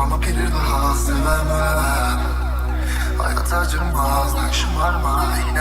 ama bir daha sevemem Hayat acımaz şımarma yine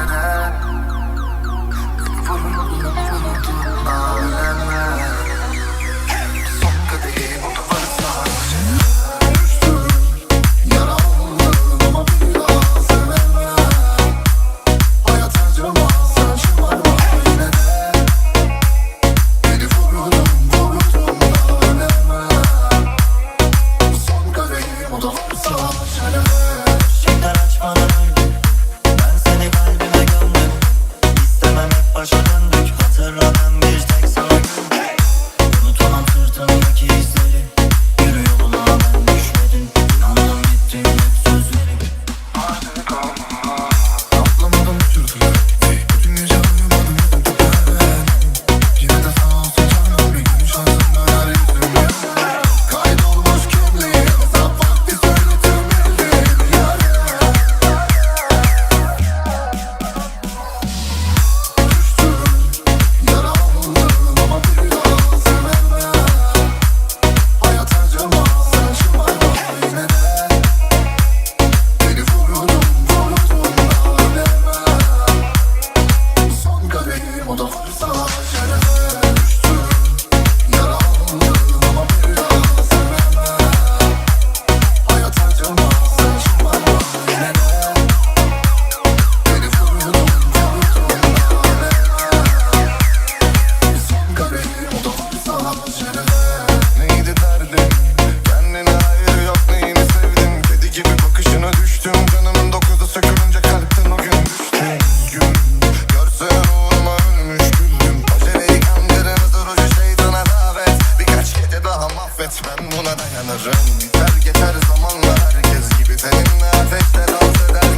yanarım. Biter geçer zamanla herkes gibi. Seninle ateşte dans eder.